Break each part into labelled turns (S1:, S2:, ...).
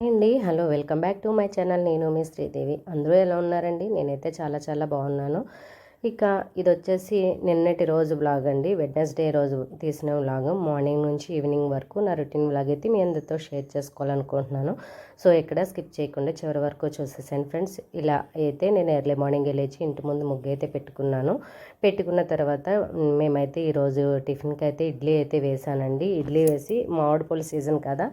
S1: అండి. Hello welcome back to my channel. నేను మీ శ్రీదేవి. అందరూ ఎలా ఉన్నారండి? నేనైతే చాలా చాలా బాగున్నాను. ఇక ఇది వచ్చేసి నిన్నటి రోజు బ్లాగ్ అండి. వెడ్నెస్డే రోజు తీసిన బ్లాగ్ మార్నింగ్ నుంచి ఈవినింగ్ వరకు నా రొటీన్ బ్లాగ్ అయితే మీ అందరితో షేర్ చేసుకోవాలనుకుంటున్నాను. సో ఇక్కడ స్కిప్ చేయకుండా చివరి వరకు చూసేసాను ఫ్రెండ్స్ ఇలా అయితే నేను ఎర్లీ మార్నింగ్ లేచి ఇంటి ముందు ముగ్గు అయితే పెట్టుకున్నాను. పెట్టుకున్న తర్వాత మేమైతే ఈరోజు టిఫిన్కి అయితే ఇడ్లీ అయితే వేసానండి. ఇడ్లీ వేసి మామిడి పళ్ళు సీజన్ కదా.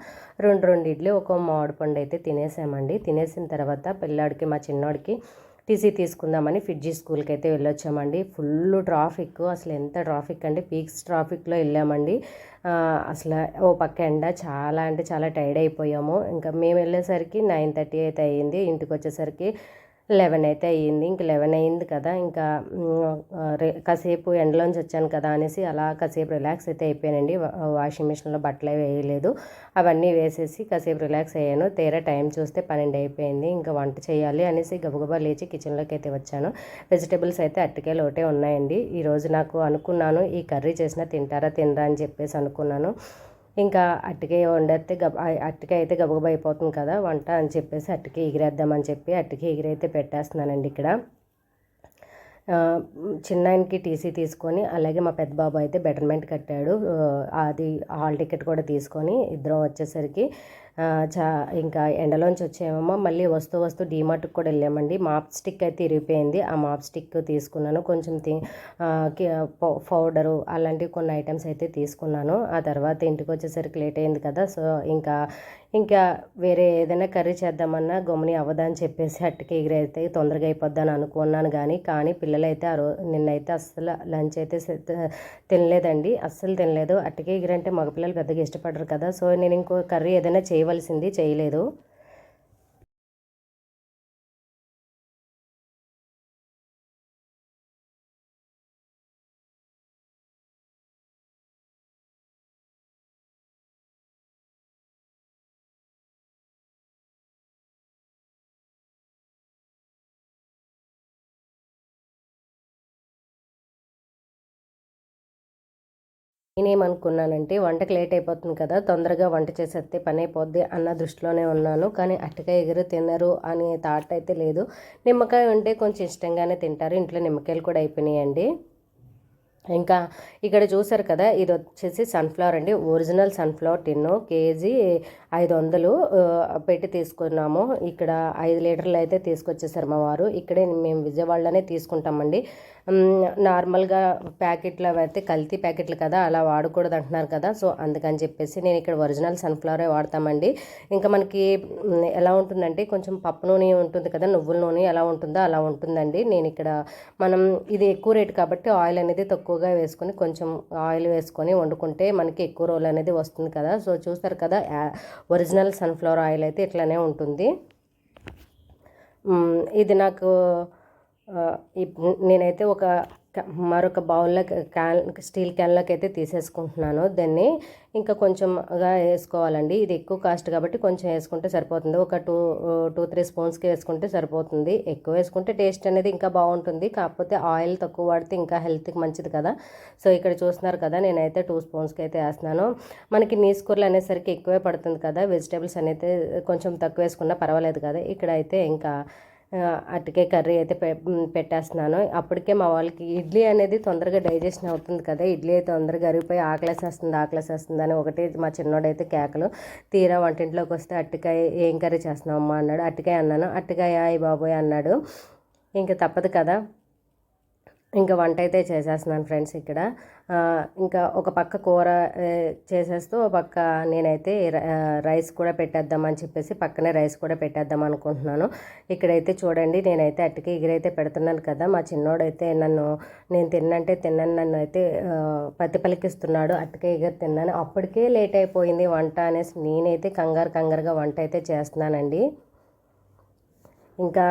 S1: రెండు రెండు ఇడ్లీ ఒక మామిడి పండు అయితే తినేసామండి. తినేసిన తర్వాత పిల్లాడికి మా చిన్నోడికి టీసీ తీసుకుందామని ఫిడ్జీ స్కూల్కి అయితే వెళ్ళొచ్చామండి. ఫుల్ ట్రాఫిక్ అసలు ఎంత ట్రాఫిక్ అంటే పీక్స్ ట్రాఫిక్లో వెళ్ళామండి. అసలు ఓ పక్క ఎండ చాలా అంటే చాలా టైర్డ్ అయిపోయాము. ఇంకా మేము వెళ్ళేసరికి నైన్ థర్టీ అయితే అయ్యింది. ఇంటికి వచ్చేసరికి లెవెన్ అయితే అయ్యింది. ఇంక లెవెన్ అయ్యింది కదా. ఇంకా కాసేపు ఎండలోంచి వచ్చాను కదా అనేసి అలా కాసేపు రిలాక్స్ అయితే అయిపోయానండి. వాషింగ్ మిషన్లో బట్టలు వేయలేదు. అవన్నీ వేసేసి కాసేపు రిలాక్స్ అయ్యాను. తీరా టైం చూస్తే పన్నెండు అయిపోయింది. ఇంకా వంట చేయాలి అనేసి గబగబా లేచి కిచెన్లోకి అయితే వచ్చాను. వెజిటేబుల్స్ అయితే అట్టకాయలు ఒకటే ఉన్నాయండి. ఈరోజు నాకు అనుకున్నాను ఈ కర్రీ చేసినా తింటారా తినరా అని చెప్పేసి అనుకున్నాను. ఇంకా అట్టికాయ వండేస్తే గబ అట్టికాయ అయితే గబగబ అయిపోతుంది కదా వంట అని చెప్పేసి అట్టికాయ ఎగిరేద్దామని చెప్పి అట్టికాయ ఎగిరైతే పెట్టేస్తున్నానండి ఇక్కడ. చిన్న ఆయనకి టీసీ తీసుకొని అలాగే మా పెద్ద బాబు అయితే బెటర్మెంట్ కట్టాడు. అది హాల్ టికెట్ కూడా తీసుకొని ఇద్దరం వచ్చేసరికి చా ఇంకా ఎండలోంచి వచ్చేమో మళ్ళీ వస్తూ వస్తూ డీమార్ట్కి కూడా వెళ్ళామండి. మాప్ స్టిక్ అయితే ఇరిగిపోయింది. ఆ మాప్ స్టిక్ తీసుకున్నాను. కొంచెం తి పౌడరు అలాంటివి కొన్ని ఐటమ్స్ అయితే తీసుకున్నాను. ఆ తర్వాత ఇంటికి వచ్చేసరికి లేట్ అయింది కదా. సో ఇంకా ఇంకా వేరే ఏదైనా కర్రీ చేద్దామన్నా గమ్ముని అవ్వదని చెప్పేసి అట్టుకి ఎగిరైతే తొందరగా అయిపోద్దని అనుకున్నాను కానీ కానీ పిల్లలైతే ఆ రోజు నిన్నైతే అస్సలు లంచ్ అయితే తినలేదండి. అస్సలు తినలేదు. అట్టకి ఎగిరంటే మగపిల్లలు పెద్దగా ఇష్టపడరు కదా. సో నేను ఇంకో కర్రీ ఏదైనా చేయవలసింది చేయలేదు. నేనేమనుకున్నానంటే వంటకి లేట్ అయిపోతుంది కదా తొందరగా వంట చేసేస్తే పని అయిపోద్ది అన్న దృష్టిలోనే ఉన్నాను. కానీ అట్టకాయ ఎగురు తినరు అనే థాట్ అయితే లేదు. నిమ్మకాయ ఉంటే కొంచెం ఇష్టంగానే తింటారు. ఇంట్లో నిమ్మకాయలు కూడా అయిపోయినాయండి. ఇంకా ఇక్కడ చూసారు కదా ఇది వచ్చేసి సన్ఫ్లవర్ అండి. ఒరిజినల్ సన్ఫ్లవర్ టిన్ను కేజీ ఐదు వందలు పెట్టి తీసుకున్నాము. ఇక్కడ ఐదు లీటర్లు అయితే తీసుకొచ్చేసారు మా వారు. ఇక్కడే మేము విజయవాడలోనే తీసుకుంటామండి. నార్మల్గా ప్యాకెట్లు అయితే కల్తీ ప్యాకెట్లు కదా అలా వాడకూడదు అంటున్నారు కదా. సో అందుకని చెప్పేసి నేను ఇక్కడ ఒరిజినల్ సన్ఫ్లవరే వాడతామండి. ఇంకా మనకి ఎలా ఉంటుందంటే కొంచెం పప్పు నూనె ఉంటుంది కదా నువ్వుల నూనె ఎలా ఉంటుందో అలా ఉంటుందండి. నేను ఇక్కడ మనం ఇది ఎక్కువ రేటు కాబట్టి ఆయిల్ అనేది తక్కువ ఎక్కువగా వేసుకొని కొంచెం ఆయిల్ వేసుకొని వండుకుంటే మనకి ఎక్కువ రోజులు అనేది వస్తుంది కదా. సో చూస్తారు కదా ఒరిజినల్ సన్ఫ్లవర్ ఆయిల్ అయితే ఇట్లానే ఉంటుంది. ఇది నాకు నేనైతే ఒక మరొక బౌల్లో క్యాన్ స్టీల్ క్యాన్లోకి అయితే తీసేసుకుంటున్నాను దాన్ని. ఇంకా కొంచెంగా వేసుకోవాలండి. ఇది ఎక్కువ కాస్ట్ కాబట్టి కొంచెం వేసుకుంటే సరిపోతుంది. ఒక టూ టూ త్రీ స్పూన్స్కి వేసుకుంటే సరిపోతుంది. ఎక్కువ వేసుకుంటే టేస్ట్ అనేది ఇంకా బాగుంటుంది. కాకపోతే ఆయిల్ తక్కువ వాడితే ఇంకా హెల్త్కి మంచిది కదా. సో ఇక్కడ చూస్తున్నారు కదా నేనైతే టూ స్పూన్స్కి అయితే వేస్తున్నాను. మనకి నీస్ కూరలు అనేసరికి ఎక్కువే పడుతుంది కదా. వెజిటేబుల్స్ అనేది కొంచెం తక్కువ వేసుకున్నా పర్వాలేదు కదా. ఇక్కడ అయితే ఇంకా అటుకే కర్రీ అయితే పెట్టేస్తున్నాను. అప్పటికే మా వాళ్ళకి ఇడ్లీ అనేది తొందరగా డైజెషన్ అవుతుంది కదా. ఇడ్లీ అయితే తొందరగా అరిగిపోయి ఆకలేసేస్తుంది ఆకలేసేస్తుంది అని ఒకటి మా చిన్నోడైతే కేకలు. తీరా వంటింట్లోకి వస్తే అట్టకాయ ఏం కర్రీ చేస్తున్నామమ్మా అన్నాడు. అట్టకాయ అన్నాను. అట్టకాయ అయ్యి బాబోయ్ అన్నాడు. ఇంకా తప్పదు కదా. ఇంకా వంట అయితే చేసేస్తున్నాను ఫ్రెండ్స్ ఇక్కడ. ఇంకా ఒక పక్క కూర చేసేస్తూ ఒక పక్క నేనైతే రైస్ కూడా పెట్టేద్దామని చెప్పేసి పక్కనే రైస్ కూడా పెట్టేద్దాం అనుకుంటున్నాను. ఇక్కడైతే చూడండి నేనైతే అట్టుకి ఎగిరైతే పెడుతున్నాను కదా. మా చిన్నోడైతే నన్ను నేను తిన్నంటే తిన్నాను నన్ను అయితే పత్తి పలికిస్తున్నాడు అట్టుకే ఎగిరి తిన్నాను. అప్పటికే లేట్ అయిపోయింది వంట అనేసి నేనైతే కంగారు కంగారుగా వంట అయితే చేస్తున్నానండి. ఇంకా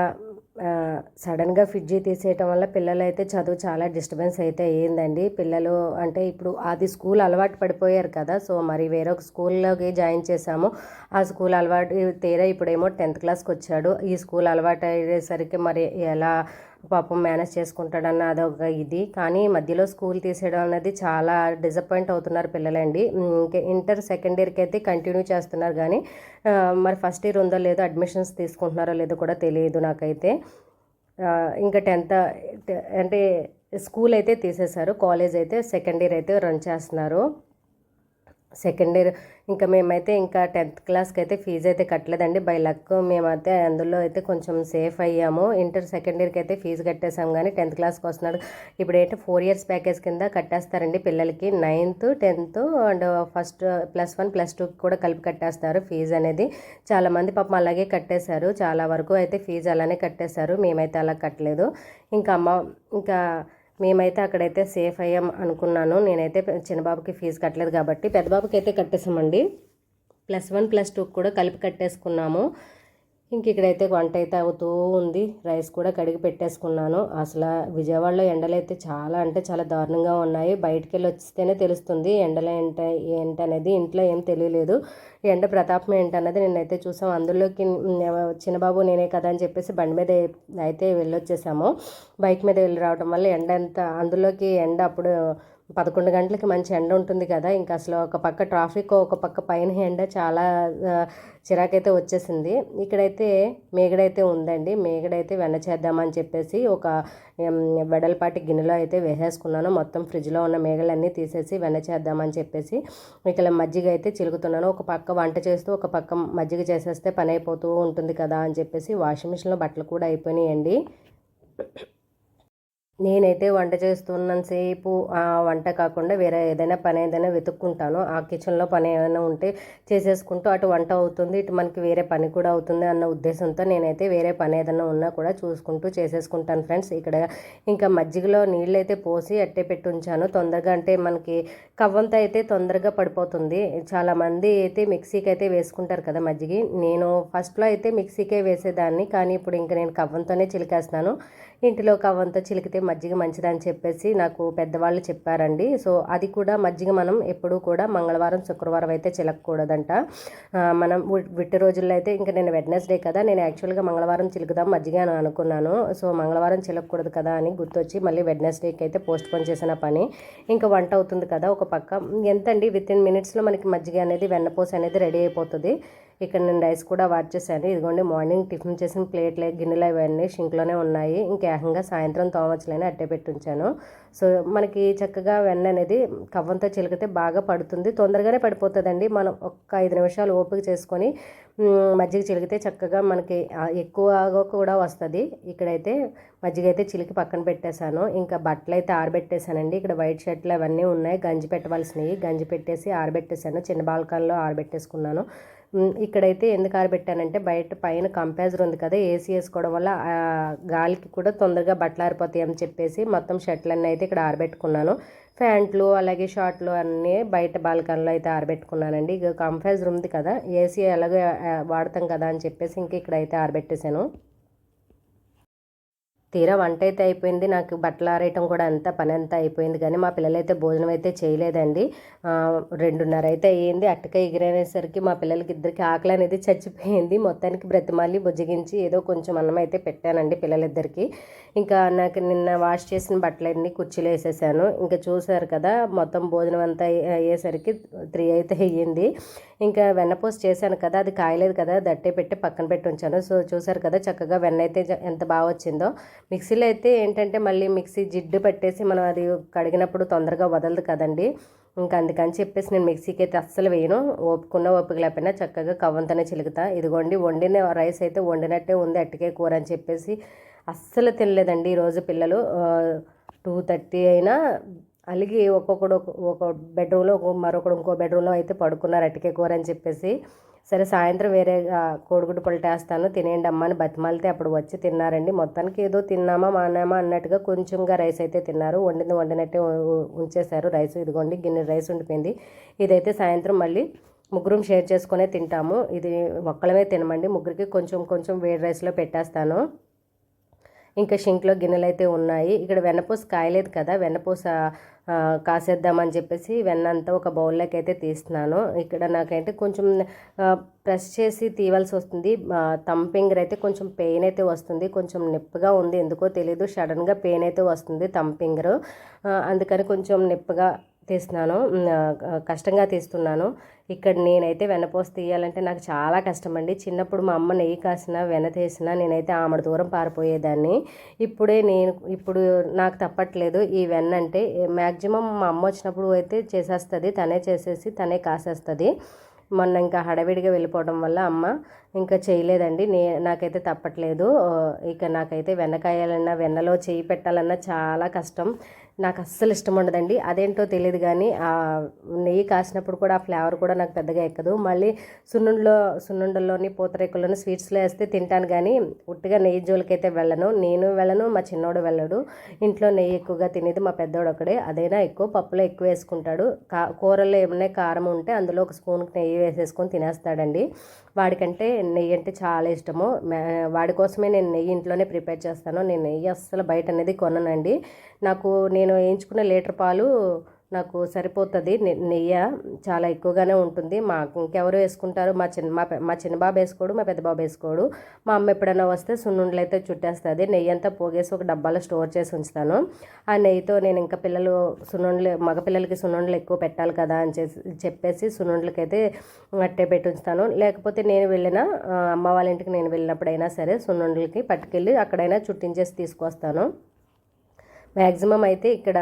S1: సడన్గా ఫ్రిడ్జ్ తీసేయటం వల్ల పిల్లలు అయితే చదువు చాలా డిస్టర్బెన్స్ అయితే అయ్యిందండి. పిల్లలు అంటే ఇప్పుడు అది స్కూల్ అలవాటు పడిపోయారు కదా సో మరి వేరొక స్కూల్లోకి జాయిన్ చేశాము. ఆ స్కూల్ అలవాటు తీరా ఇప్పుడేమో టెన్త్ క్లాస్కి వచ్చాడు. ఈ స్కూల్ అలవాటు అయ్యేసరికి మరి ఎలా పాపం మేనేజ్ చేసుకుంటాడన్న అదొక ఇది. కానీ మధ్యలో స్కూల్ తీసేయడం అనేది చాలా డిసప్పాయింట్ అవుతున్నారు పిల్లలండి. ఇంకా ఇంటర్ సెకండ్ ఇయర్కి అయితే కంటిన్యూ చేస్తున్నారు కానీ మరి ఫస్ట్ ఇయర్ ఉందో లేదో అడ్మిషన్స్ తీసుకుంటున్నారో లేదో కూడా తెలియదు నాకైతే. ఇంకా టెన్త్ అంటే స్కూల్ అయితే తీసేశారు కాలేజ్ అయితే సెకండ్ ఇయర్ అయితే రన్ చేస్తున్నారు. Second year. ఇంకా మేమైతే ఇంకా టెన్త్ క్లాస్కి అయితే ఫీజు అయితే కట్టలేదండి. బై లక్ మేమైతే అందులో అయితే కొంచెం సేఫ్ అయ్యాము. ఇంటర్ సెకండ్ ఇయర్కి అయితే ఫీజు కట్టేసాం కానీ టెన్త్ క్లాస్కి వస్తున్నాడు. ఇప్పుడు ఏంటి ఫోర్ ఇయర్స్ ప్యాకేజ్ కింద కట్టేస్తారండి పిల్లలకి. Ninth tenth and first plus one plus two కూడా కలిపి కట్టేస్తారు ఫీజు అనేది. చాలామంది పాపం అలాగే కట్టేశారు. చాలా వరకు అయితే ఫీజు అలానే కట్టేశారు. మేమైతే అలా కట్టలేదు. ఇంకా అమ్మ ఇంకా మేమైతే అక్కడైతే సేఫ్ అయ్యాం అనుకున్నాను. నేనైతే చిన్నబాబుకి ఫీజు కట్టలేదు కాబట్టి పెద్దబాబుకి అయితే కట్టేసామండి. ప్లస్ వన్ ప్లస్ టూ కూడా కలిపి కట్టేసుకున్నాము. ఇంక ఇక్కడైతే వంట అయితే అవుతూ ఉంది. రైస్ కూడా కడిగి పెట్టేసుకున్నాను. అసలు విజయవాడలో ఎండలు అయితే చాలా అంటే చాలా దారుణంగా ఉన్నాయి. బయటికి వెళ్ళి వస్తేనే తెలుస్తుంది ఎండలు ఏంట ఏంటనేది ఇంట్లో ఏం తెలియలేదు. ఎండ ప్రతాపం ఏంటన్నది నిన్నైతే చూసాం. అందులోకి చిన్నబాబు నేనే కదా అని చెప్పేసి బండి మీద అయితే వెళ్ళొచ్చేసాము. బైక్ మీద వెళ్ళి రావడం వల్ల ఎండ ఎంత అందులోకి ఎండ అప్పుడు పదకొండు గంటలకి మంచి ఎండ ఉంటుంది కదా. ఇంకా అసలు ఒక పక్క ట్రాఫిక్ ఒక పక్క పైన ఎండ చాలా చిరాకైతే వచ్చేసింది. ఇక్కడైతే మేగడైతే ఉందండి. మేగడైతే వెన్న చేద్దామని చెప్పేసి ఒక వెడల్పాటి గిన్నెలో అయితే వేసేసుకున్నాను. మొత్తం ఫ్రిడ్జ్లో ఉన్న మేగలన్నీ తీసేసి వెన్న చేద్దామని చెప్పేసి ఇక్కడ మజ్జిగ అయితే చిలుకుతున్నాను. ఒక పక్క వంట చేస్తూ ఒక పక్క మజ్జిగ చేసేస్తే పని అయిపోతూ ఉంటుంది కదా అని చెప్పేసి వాషింగ్ మిషన్లో బట్టలు కూడా అయిపోయినాయండి. నేనైతే వంట చేస్తున్నంతసేపు ఆ వంట కాకుండా వేరే ఏదైనా పని ఏదైనా వెతుక్కుంటాను. ఆ కిచెన్లో పని ఏమైనా ఉంటే చేసేసుకుంటూ అటు వంట అవుతుంది ఇటు మనకి వేరే పని కూడా అవుతుంది అన్న ఉద్దేశంతో నేనైతే వేరే పని ఏదైనా ఉన్నా కూడా చూసుకుంటూ చేసేసుకుంటాను ఫ్రెండ్స్. ఇక్కడ ఇంకా మజ్జిగలో నీళ్ళు అయితే పోసి అట్టే పెట్టి ఉంచాను. తొందరగా అంటే మనకి కవ్వంతో అయితే తొందరగా పడిపోతుంది. చాలామంది అయితే మిక్సీకి అయితే వేసుకుంటారు కదా మజ్జిగి. నేను ఫస్ట్లో అయితే మిక్సీకే వేసేదాన్ని కానీ ఇప్పుడు ఇంకా నేను కవ్వంతోనే చిలికేస్తాను ఇంటిలో కవ్వంతో చిలికితే మజ్జిగ మంచిదని చెప్పేసి నాకు పెద్దవాళ్ళు చెప్పారండి. సో అది కూడా మజ్జిగ మనం ఎప్పుడూ కూడా మంగళవారం శుక్రవారం అయితే చిలకకూడదంట. మనం విట్టి రోజుల్లో అయితే ఇంకా నేను వెడ్నెస్డే కదా నేను యాక్చువల్గా మంగళవారం చిలుకుదాం మజ్జిగ అని అనుకున్నాను. సో మంగళవారం చిలకకూడదు కదా అని గుర్తొచ్చి మళ్ళీ వెడ్నెస్డేకి అయితే పోస్ట్ పోన్ చేసిన పని. ఇంకా వంట అవుతుంది కదా ఒక పక్క. ఎంతండి? విత్ ఇన్ మినిట్స్లో మనకి మజ్జిగ అనేది వెన్నపోస అనేది రెడీ అయిపోతుంది. ఇక్కడ నేను రైస్ కూడా వాట్ చేశాను. ఇదిగోండి మార్నింగ్ టిఫిన్ చేసిన ప్లేట్లు గిన్నెలు అవన్నీ షింక్లోనే ఉన్నాయి. ఇంకేకంగా సాయంత్రం తోమచ్చలేని అట్టే పెట్టి ఉంచాను సో మనకి చక్కగా వెన్న అనేది కవ్వంతో చిలికితే బాగా పడుతుంది. తొందరగానే పడిపోతుందండి. మనం ఒక్క ఐదు నిమిషాలు ఓపిక చేసుకొని మజ్జిగ చిలికితే చక్కగా మనకి ఎక్కువగా కూడా వస్తుంది. ఇక్కడైతే మజ్జిగ అయితే చిలికి పక్కన పెట్టేశాను. ఇంకా బట్టలు అయితే ఆరబెట్టేశానండి. ఇక్కడ వైట్ షర్ట్లు అవన్నీ ఉన్నాయి. గంజి పెట్టవలసినవి గంజి పెట్టేసి ఆరబెట్టేశాను. చిన్న బాల్కాల్లో ఆరబెట్టేసుకున్నాను. ఇక్కడైతే ఎందుకు ఆరబెట్టానంటే బయట పైన కంపాజర్ ఉంది కదా ఏసీ వేసుకోవడం వల్ల గాలికి కూడా తొందరగా బట్టలు ఆరిపోతాయి అని చెప్పేసి మొత్తం షర్ట్లన్నీ అయితే ఇక్కడ ఆరబెట్టుకున్నాను. ప్యాంట్లు అలాగే షార్ట్లు అన్నీ బయట బాల్కనీలో అయితే ఆరబెట్టుకున్నానండి. ఇక కంపాజర్ ఉంది కదా ఏసీ ఎలాగో వాడతాం కదా అని చెప్పేసి ఇంక ఇక్కడైతే ఆరబెట్టేశాను. తీరా వంట అయితే అయిపోయింది. నాకు బట్టలు ఆరేయటం కూడా అంతా పని అంతా అయిపోయింది. కానీ మా పిల్లలైతే భోజనం అయితే చేయలేదండి. రెండున్నర అయితే అయ్యింది. అట్టక ఎగిరేసరికి మా పిల్లలకి ఇద్దరికి ఆకలి అనేది చచ్చిపోయింది. మొత్తానికి బ్రతిమాలి బుజ్జగించి ఏదో కొంచెం అన్నం అయితే పెట్టానండి పిల్లలిద్దరికి. ఇంకా నాకు నిన్న వాష్ చేసిన బట్టలన్నీ కుర్చీలో వేసేసాను. ఇంకా చూసారు కదా మొత్తం భోజనం అంతా అయ్యేసరికి త్రీ అయితే అయ్యింది. ఇంకా వెన్నపూస చేశాను కదా అది కాయలేదు కదా దట్టే పెట్టి పక్కన పెట్టి ఉంచాను. సో చూసారు కదా చక్కగా వెన్న అయితే ఎంత బాగా వచ్చిందో. మిక్సీలో అయితే ఏంటంటే మళ్ళీ మిక్సీ జిడ్డు పెట్టేసి మనం అది కడిగినప్పుడు తొందరగా వదలదు కదండి. ఇంకా అందుకని చెప్పేసి నేను మిక్సీకి అయితే అస్సలు వేయను. ఓపుకున్న ఓపిక లేకపోయినా చక్కగా కవ్వంతోనే చిలుకుతా. ఇదిగోండి వండిన రైస్ అయితే వండినట్టే ఉంది అట్టికే కూర అని చెప్పేసి అస్సలు తినలేదండి ఈరోజు పిల్లలు. టూ థర్టీ అయినా అలిగి ఒక్కొక్కడు ఒక- బెడ్రూమ్లో ఒక మరొకడు ఇంకో బెడ్రూమ్లో అయితే పడుకున్నారు అటికే కూర అని చెప్పేసి. సరే సాయంత్రం వేరే కోడిగుడ్డు పల్టేస్తాను తినేయండి అమ్మ అని బతిమాలితే అప్పుడు వచ్చి తిన్నారండి. మొత్తానికి ఏదో తిన్నామా మానామా అన్నట్టుగా కొంచెంగా రైస్ అయితే తిన్నారు. వండింది వండినట్టే ఉంచేశారు రైస్. ఇదిగోండి గిన్నె రైస్ ఉండిపోయింది. ఇదైతే సాయంత్రం మళ్ళీ ముగ్గురం షేర్ చేసుకునే తింటాము. ఇది ఒక్కలమే తినమండి. ముగ్గురికి కొంచెం కొంచెం వేడి రైస్లో పెట్టేస్తాను. ఇంకా షింక్లో గిన్నెలు అయితే ఉన్నాయి. ఇక్కడ వెన్నపూస కాయలేదు కదా వెన్నపూస కాసేద్దామని చెప్పేసి వెన్న అంతా ఒక బౌల్లోకి అయితే తీస్తున్నాను. ఇక్కడ నాకైతే కొంచెం ప్రెస్ చేసి తీయవలసి వస్తుంది. తంపింగర్ అయితే కొంచెం పెయిన్ అయితే వస్తుంది. కొంచెం నొప్పిగా ఉంది. ఎందుకో తెలియదు సడన్గా పెయిన్ అయితే వస్తుంది తంపింగరు అందుకని కొంచెం నొప్పిగా తీస్తున్నాను కష్టంగా తీస్తున్నాను. ఇక్కడ నేనైతే వెన్నపోస తీయాలంటే నాకు చాలా కష్టం అండి చిన్నప్పుడు మా అమ్మ నెయ్యి కాసిన వెన్న తీసిన నేనైతే ఆమెడ దూరం పారిపోయేదాన్ని. ఇప్పుడే నేను ఇప్పుడు నాకు తప్పట్లేదు. ఈ వెన్న అంటే మ్యాక్సిమం మా అమ్మ వచ్చినప్పుడు అయితే చేసేస్తుంది. తనే చేసేసి తనే కాసేస్తుంది. మొన్న ఇంకా హడావిడిగా వెళ్ళిపోవడం వల్ల అమ్మ ఇంకా చేయలేదండి. నే నాకైతే తప్పట్లేదు. ఇక నాకైతే వెన్నకాయాలన్నా వెన్నలో చేయి పెట్టాలన్నా చాలా కష్టం. నాకు అస్సలు ఇష్టం ఉండదండి. అదేంటో తెలియదు కానీ ఆ నెయ్యి కాసినప్పుడు కూడా ఆ ఫ్లేవర్ కూడా నాకు పెద్దగా ఎక్కదు. మళ్ళీ సున్నుండలో సున్నుండల్లోని పూతరేకుల్లోని స్వీట్స్లో వేస్తే తింటాను కానీ ఉట్టిగా నెయ్యి జోలికైతే వెళ్ళను. నేను వెళ్ళను మా చిన్నోడు వెళ్ళడు. ఇంట్లో నెయ్యి ఎక్కువగా తినేది మా పెద్దోడు ఒకడే. అదైనా ఎక్కువ పప్పులో ఎక్కువ వేసుకుంటాడు. కా కూరల్లో ఏమైనా కారం ఉంటే అందులో ఒక స్పూన్కి నెయ్యి వేసేసుకొని తినేస్తాడండి. వాడికంటే నెయ్యి అంటే చాలా ఇష్టము. వాడి కోసమే నేను నెయ్యి ఇంట్లోనే ప్రిపేర్ చేస్తాను. నేను నెయ్యి అస్సలు బయట అనేది కొననండి. నాకు నేను నేను వేయించుకున్న లీటర్ పాలు నాకు సరిపోతుంది. నెయ్యి చాలా ఎక్కువగానే ఉంటుంది. మా ఇంకెవరు వేసుకుంటారు? మా చిన్న మా మా చిన్న బాబు వేసుకోడు మా పెద్ద బాబు వేసుకోడు. మా అమ్మ ఎప్పుడైనా వస్తే సున్నుండలు అయితే చుట్టేస్తుంది. నెయ్యి అంతా పోగేసి ఒక డబ్బాలో స్టోర్ చేసి ఉంచుతాను. ఆ నెయ్యితో నేను ఇంకా పిల్లలు సున్నుండలు మగపిల్లలకి సున్నుండలు ఎక్కువ పెట్టాలి కదా అని చేసి చెప్పేసి సున్నుండలకైతే అట్టే పెట్టి ఉంచుతాను. లేకపోతే నేను వెళ్ళిన అమ్మ వాళ్ళ ఇంటికి నేను వెళ్ళినప్పుడైనా సరే సున్నుండలకి పట్టుకెళ్ళి అక్కడైనా చుట్టించేసి తీసుకొస్తాను. మ్యాక్సిమం అయితే ఇక్కడ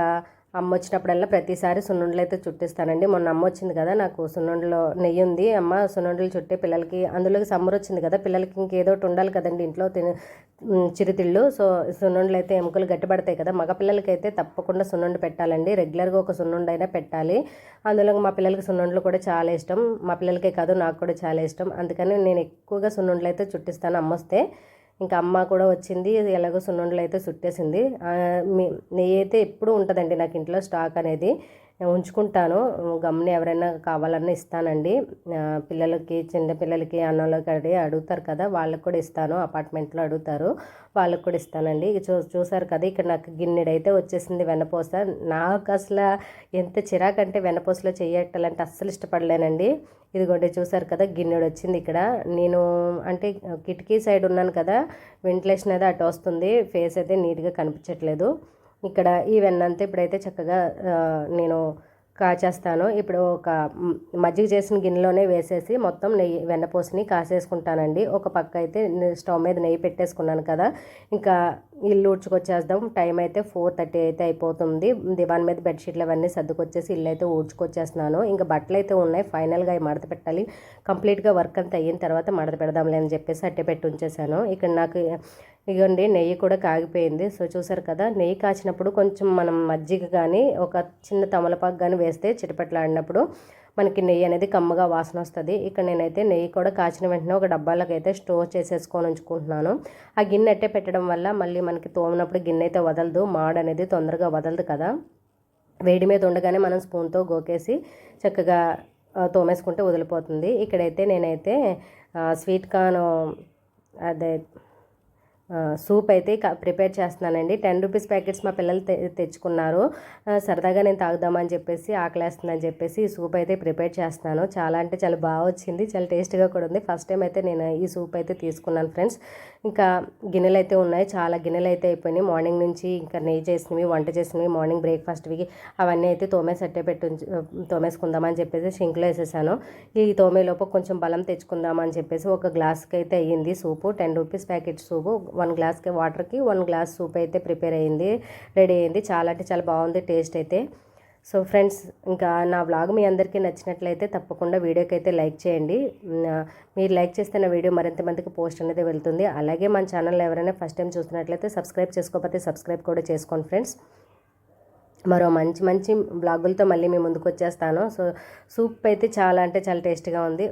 S1: అమ్మ వచ్చినప్పుడల్లా ప్రతిసారి సున్నుండలు అయితే చుట్టిస్తానండి. మొన్న అమ్మ వచ్చింది కదా నాకు సున్నుండలో నెయ్యి ఉంది. అమ్మ సున్నుండలు చుట్టే పిల్లలకి అందులోకి సమ్మర్ వచ్చింది కదా పిల్లలకి ఇంకేదో ఒకటి ఉండాలి కదండి ఇంట్లో తిని చిరుతిళ్ళు. సో సున్నుండలు అయితే ఎముకలు గట్టిపడతాయి కదా మగ పిల్లలకి అయితే తప్పకుండా సున్నుండి పెట్టాలండి. రెగ్యులర్గా ఒక సున్నుండ అయినా పెట్టాలి. అందులో మా పిల్లలకి సున్నుండలు కూడా చాలా ఇష్టం. మా పిల్లలకే కాదు నాకు కూడా చాలా ఇష్టం. అందుకని నేను ఎక్కువగా సున్నుండలు అయితే చుట్టిస్తాను అమ్మ వస్తే. ఇంకా అమ్మ కూడా వచ్చింది ఎలాగో సున్నుండలు అయితే చుట్టేసింది నెయ్యి అయితే ఎప్పుడూ ఉంటుందండి నాకు ఇంట్లో స్టాక్ అనేది. ఉంచుకుంటాను. గమ్మున ఎవరైనా కావాలన్నా ఇస్తానండి. పిల్లలకి చిన్న పిల్లలకి అన్నంలోకి అడిగి అడుగుతారు కదా వాళ్ళకి కూడా ఇస్తాను. అపార్ట్మెంట్లో అడుగుతారు. వాళ్ళకి కూడా ఇస్తానండి. చూ చూసారు కదా ఇక్కడ నాకు గిన్నెడైతే వచ్చేసింది వెన్నపూస. నాకు అసలు ఎంత చిరాకంటే వెన్నపూసలో చేయటాలంటే అస్సలు ఇష్టపడలేనండి. ఇదిగోండి చూసారు కదా గిన్నెడు వచ్చింది ఇక్కడ. నేను అంటే కిటికీ సైడ్ ఉన్నాను కదా వెంటిలేషన్ అయితే అటు వస్తుంది. ఫేస్ అయితే నీట్గా కనిపించట్లేదు. ఇక్కడ ఈ వెన్నంతా ఇప్పుడైతే చక్కగా నేను కాచేస్తాను. ఇప్పుడు ఒక మజ్జిగ చేసిన గిన్నెలోనే వేసేసి మొత్తం నెయ్యి వెన్నపూసని కాసేసుకుంటానండి. ఒక పక్క అయితే స్టవ్ మీద నెయ్యి పెట్టేసుకున్నాను కదా. ఇంకా ఇల్లు ఊడ్చుకొచ్చేద్దాం టైం అయితే ఫోర్ థర్టీ అయితే అయిపోతుంది. దివాన్ మీద బెడ్షీట్లు అవన్నీ సర్దుకొచ్చేసి ఇల్లు అయితే ఊడ్చుకొచ్చేస్తున్నాను. ఇంకా బట్టలు అయితే ఉన్నాయి. ఫైనల్గా అవి మడత పెట్టాలి. కంప్లీట్గా వర్క్ అంతా అయిన తర్వాత మడత పెడదాంలే అని చెప్పేసి అట్టే పెట్టి ఉంచేసాను ఇక్కడ నాకు ఇగోండి నెయ్యి కూడా కాగిపోయింది. సో చూసారు కదా నెయ్యి కాచినప్పుడు కొంచెం మనం మజ్జిగ కానీ ఒక చిన్న తమలపాకు కానీ వేస్తే చిటపట్లాడినప్పుడు మనకి నెయ్యి అనేది కమ్మగా వాసన వస్తుంది. ఇక్కడ నేనైతే నెయ్యి కూడా కాచిన వెంటనే ఒక డబ్బాలకు అయితే స్టోర్ చేసేసుకొని ఉంచుకుంటున్నాను. ఆ గిన్నె అట్టే పెట్టడం వల్ల మళ్ళీ మనకి తోమినప్పుడు గిన్నె అయితే వదలదు మాడ్ అనేది తొందరగా వదలదు కదా. వేడి మీద ఉండగానే మనం స్పూన్తో గోకేసి చక్కగా తోమేసుకుంటే వదిలిపోతుంది. ఇక్కడైతే నేనైతే స్వీట్ కార్న్ అదే సూప్ అయితే క- ప్రిపేర్ చేస్తున్నానండి. టెన్ రూపీస్ ప్యాకెట్స్ మా పిల్లలు తె తెచ్చుకున్నారు. సరదాగా నేను తాగుదామని చెప్పేసి ఆకలేస్తుందని చెప్పేసి ఈ సూప్ అయితే ప్రిపేర్ చేస్తున్నాను. చాలా అంటే చాలా బాగా వచ్చింది. చాలా టేస్ట్గా కూడా ఉంది. ఫస్ట్ టైం అయితే నేను ఈ సూప్ అయితే తీసుకున్నాను ఫ్రెండ్స్. ఇంకా గిన్నెలు అయితే ఉన్నాయి. చాలా గిన్నెలు అయితే అయిపోయినాయి. మార్నింగ్ నుంచి ఇంకా నెయ్యి చేసినవి వంట చేసినవి మార్నింగ్ బ్రేక్ఫాస్ట్వి అవన్నీ అయితే తోమే అట్టే పెట్టు తోమేసుకుందామని చెప్పేసి షింక్లో వేసేసాను. ఈ తోమేలోపు కొంచెం బలం తెచ్చుకుందామని చెప్పేసి ఒక గ్లాస్కి అయితే అయ్యింది soup. Ten rupees packet soup. One గ్లాస్కి వాటర్కి వన్ గ్లాస్ సూప్ అయితే ప్రిపేర్ అయ్యింది రెడీ అయింది. చాలా అంటే చాలా బాగుంది టేస్ట్ అయితే. సో ఫ్రెండ్స్ ఇంకా నా వ్లాగ్ మీ అందరికీ నచ్చినట్లయితే తప్పకుండా వీడియోకి అయితే లైక్ చేయండి. మీరు లైక్ చేస్తే నా వీడియో మరింత మందికి పోస్ట్ అనేది వెళ్తుంది. అలాగే మన ఛానల్ ఎవరైనా ఫస్ట్ టైం చూస్తున్నట్లయితే సబ్స్క్రైబ్ చేసుకోకపోతే సబ్స్క్రైబ్ కూడా చేసుకోండి ఫ్రెండ్స్. మరో మంచి మంచి బ్లాగులతో మళ్ళీ మీ ముందుకు వచ్చేస్తాను. సో సూప్ అయితే చాలా అంటే చాలా టేస్ట్గా ఉంది.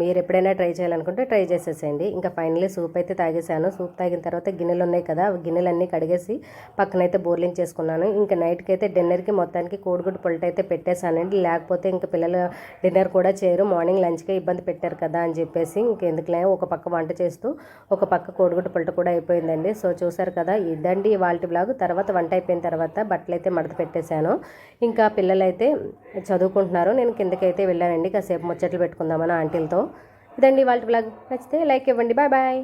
S1: మీరు ఎప్పుడైనా ట్రై చేయాలనుకుంటే ట్రై చేసేసేయండి. ఇంకా ఫైనలీ సూప్ అయితే తాగేసాను సూప్ తాగిన తర్వాత గిన్నెలు ఉన్నాయి కదా గిన్నెలన్నీ కడిగేసి పక్కనైతే బోర్లింగ్ చేసుకున్నాను. ఇంకా నైట్కి అయితే డిన్నర్కి మొత్తానికి కోడిగుడ్డు పొలట అయితే పెట్టేశానండి. లేకపోతే ఇంకా పిల్లలు డిన్నర్ కూడా చేయరు. మార్నింగ్ లంచ్కే ఇబ్బంది పెట్టారు కదా అని చెప్పేసి ఇంకెందుకులే ఒక పక్క వంట చేస్తూ ఒక పక్క కోడిగుడ్డు పొలట కూడా అయిపోయిందండి. సో చూసారు కదా ఇదండి వాళ్ళ బ్లాగ్. తర్వాత వంట అయిపోయిన తర్వాత బట్టలు అయితే మడత పెట్టేశాను ఇంకా పిల్లలైతే చదువుకుంటున్నారు. నేను కిందకైతే వెళ్ళానండి. కాసేపు ముచ్చట్లు పెట్టుకుందామని ఆంటీలతో. ఇదండి వాళ్ళ బ్లాగ్. నచ్చితే లైక్ ఇవ్వండి. Bye bye.